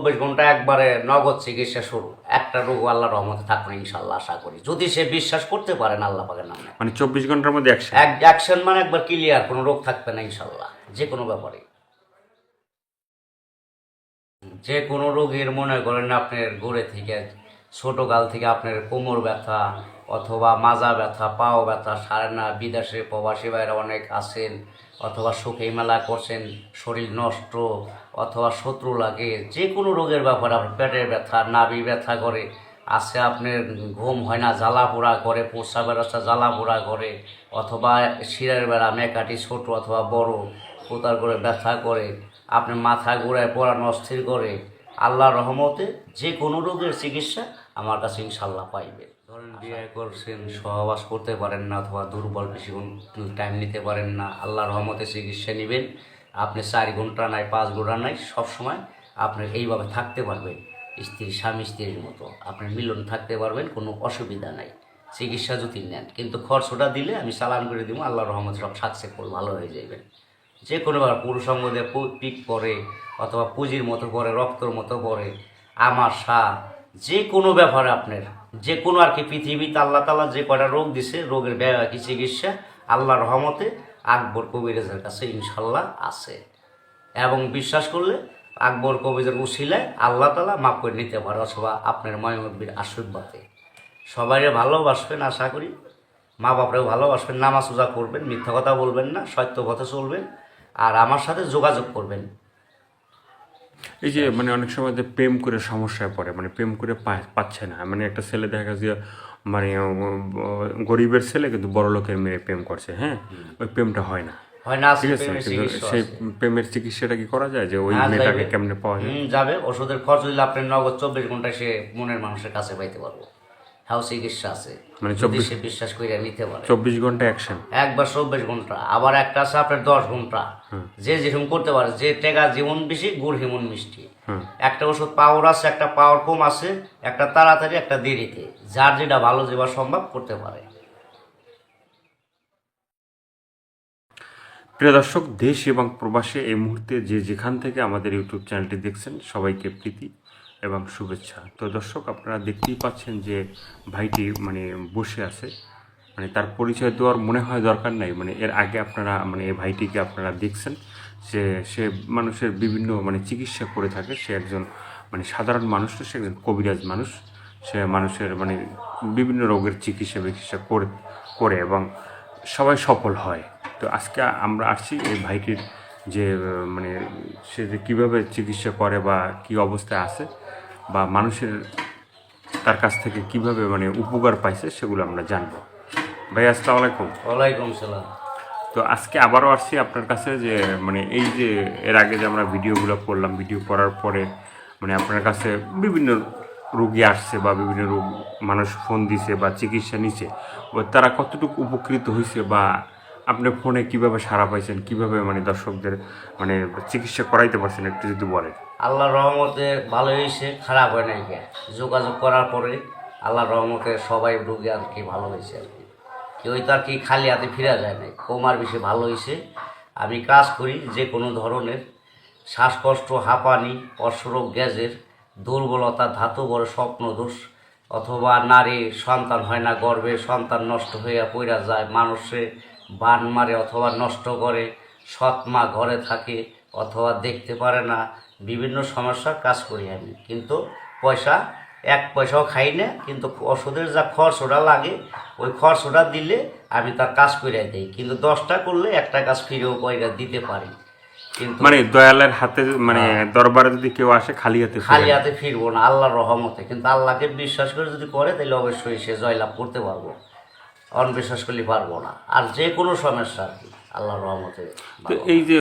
চব্বিশ ঘণ্টা একবারে নগদ চিকিৎসা শুরু। একটা রোগ আল্লাহ রহমতে থাকবে ইনশাল্লাহ আশা করি। যদি সে বিশ্বাস করতে পারেন আল্লাহ পাকের নামে। মানে চব্বিশ ঘণ্টার মধ্যে অ্যাকশন মানে একবার ক্লিয়ার কোনো রোগ থাকবে না ইনশাল্লাহ যে কোনো ব্যাপারে। যে কোনো রোগের মনে করেন আপনার গোড়ে থেকে ছোট কাল থেকে আপনার কোমর ব্যথা অথবা মাজা ব্যথা, পাও ব্যথা, সারে না, বিদেশে প্রবাসী বাইরে অনেক আছেন অথবা সুখে মেলা করছেন, শরীর নষ্ট অথবা শত্রু লাগে যে কোনো রোগের ব্যাপারে আপনার পেটের ব্যথা, নাভি ব্যথা করে, আছে আপনার ঘুম হয় না, জ্বালা পোড়া করে প্রস্রাবের রাস্তা জ্বালা পোড়া করে, অথবা শিরের বেড়া, মেকাটি ছোট অথবা বড় কোতার করে ব্যথা করে, আপনি মাথা ঘুরায় পড়ানো অস্থির করে, আল্লাহর রহমতে যে কোনো রোগের চিকিৎসা আমার কাছে ইনশাল্লাহ পাইবে। ধরেন বিয়ে করছেন সহবাস করতে পারেন না অথবা দুর্বল বেশিক্ষণ টাইম নিতে পারেন না আল্লাহর রহমতে চিকিৎসা নেবেন আপনি চার ঘণ্টা নাই পাঁচ ঘণ্টা নাই সবসময় আপনি এইভাবে থাকতে পারবেন স্ত্রী স্বামী স্ত্রীর মতো। আপনি মিলন থাকতে পারবেন কোনো অসুবিধা নাই। চিকিৎসা যদি নেন কিন্তু খরচটা দিলে আমি চালান করে দিব আল্লাহর রহমত সব সাকসেসফুল ভালো হয়ে যাবেন যে কোনোবার পুরুষঙ্গ দিয়ে পিক পরে অথবা পুঁজির মতো পরে রক্তর মতো পরে আমার সা যে কোনো ব্যাপারে আপনার, যে কোনো আর কি পৃথিবীতে আল্লাহ তালা যে কটা রোগ দিছে, রোগের কি চিকিৎসা আল্লাহর রহমতে আকবর কবিরাজের কাছে ইনশাল্লাহ আছে। এবং বিশ্বাস করলে আকবর কবিদের উশিলায় আল্লাহ তালা মাফ করে নিতে পারে অথবা আপনার ময়মব্বীর আশীর্বাদে। সবাই ভালোবাসবেন আশা করি। মা বাপরাও ভালোবাসবেন, নামাজ উজা করবেন মিথ্যা কথা বলবেন না, সত্য পথে চলবেন, আর আমার সাথে যোগাযোগ করবেন। এই যে মানে অনেক সময় যে প্রেম করে সমস্যায় পড়ে মানে প্রেম করে পাচ্ছে না। মানে একটা ছেলে দেখা গেছে যে মানে গরিবের ছেলে কিন্তু বড় লোকের মেয়ে প্রেম করছে হ্যাঁ? ওই প্রেমটা হয় না। হয় ঠিক আছে? সেই প্রেমের চিকিৎসাটা কি করা যায়? যে ওই হ্যাঁ, মেয়েটাকে কেমনে পাওয়া যাবে। ওষুধের খরচ যদি আপনি নগদ চব্বিশ ঘন্টায় সে মনের মানুষের কাছে পাইতে পারব। হ্যাঁ চিকিৎসা আছে। মানে চব্বিশ সে বিশ্বাস করে নিতে পারে। চব্বিশ ঘণ্টা অ্যাকশন একবার চব্বিশ ঘণ্টা আবার একটা আছে আপনার দশ ঘণ্টা। যে যেরকম করতে পারে যে টেকা যেমন বেশি গুড় হেমন মিষ্টি। একটা ওষুধ পাওয়ার আছে একটা পাওয়ার কম আছে একটা তাড়াতাড়ি একটা দেরিতে। যার যেটা ভালো যেবা সম্ভব করতে পারে। প্রিয় দর্শক দেশ এবং প্রবাসে এই মুহূর্তে যে যেখান থেকে আমাদের ইউটিউব চ্যানেলটি দেখছেন সবাইকে প্রীতি। এবং শুভেচ্ছা। তো দর্শক, আপনারা দেখতেই পাচ্ছেন যে ভাইটি মানে বসে আছে। মানে তার পরিচয় দেওয়ার মনে হয় দরকার নাই। মানে এর আগে আপনারা মানে এই ভাইটিকে আপনারা দেখছেন যে সে মানুষের বিভিন্ন মানে চিকিৎসা করে থাকে। সে একজন মানে সাধারণ মানুষ সে একজন কবিরাজ মানুষ। সে মানুষের মানে বিভিন্ন রোগের চিকিৎসা বিকিৎসা করে করে এবং সবাই সফল হয়। তো আজকে আমরা আসছি এই ভাইটির যে মানে সে যে কীভাবে চিকিৎসা করে বা কি অবস্থায় আছে বা মানুষের তার কাছ থেকে কীভাবে মানে উপকার পাইছে সেগুলো আমরা জানব। ভাই আসসালামু আলাইকুম। ওয়ালাইকুম সালাম। তো আজকে আবারও আসছি আপনার কাছে যে মানে এই যে এর আগে যে আমরা ভিডিওগুলো করলাম ভিডিও করার পরে মানে আপনার কাছে বিভিন্ন রোগী আসছে বা বিভিন্ন রোগ মানুষ ফোন দিছে বা চিকিৎসা নিছে ও তারা কতটুকু উপকৃত হয়েছে বা আপনি ফোনে কীভাবে সাড়া পাইছেন? কীভাবে মানে দর্শকদের মানে চিকিৎসা করাইতে পারছেন একটু যদি বলেন? আল্লাহর রহমতে ভালো হয়েছে খারাপ হয় নাই যোগাযোগ করার পরে আল্লাহর রহমতে সবাই রোগী আর কি ভালো হয়েছে আর কি। কেউ তো আর কি খালি হাতে ফিরা যায় নাই, কমার বেশি ভালো হয়েছে আমি কাজ করি যে কোনো ধরনের, শ্বাসকষ্ট, হাঁপানি অশ্বরোগ গ্যাসের দুর্বলতা ধাতু বড় স্বপ্ন দোষ অথবা নারী সন্তান হয় না, গর্ভে সন্তান নষ্ট হইয়া পইরা যায়, মানুষে বান মারে অথবা নষ্ট করে সৎ মা ঘরে থাকে অথবা দেখতে পারে না বিভিন্ন সমস্যার কাজ করি আমি। কিন্তু পয়সা এক পয়সাও খাই না কিন্তু ওষুধের যা খরচটা লাগে ওই খরচটা দিলে আমি তার কাজ করে দিই। কিন্তু দশটা করলে একটা কাজ ফিরেও পয়সা দিতে পারি। কিন্তু মানে দয়ালের হাতে মানে দরবারে যদি কেউ আসে খালি হাতে খালি হাতে ফিরবো না আল্লাহর রহমতে। কিন্তু আল্লাহকে বিশ্বাস করে যদি করে তাহলে অবশ্যই সে জয়লাভ করতে পারব। অনবিশ্বাস করলে পারব না। আর যে কোনো সমস্যা আর কি আল্লাহ রহমতে এই যে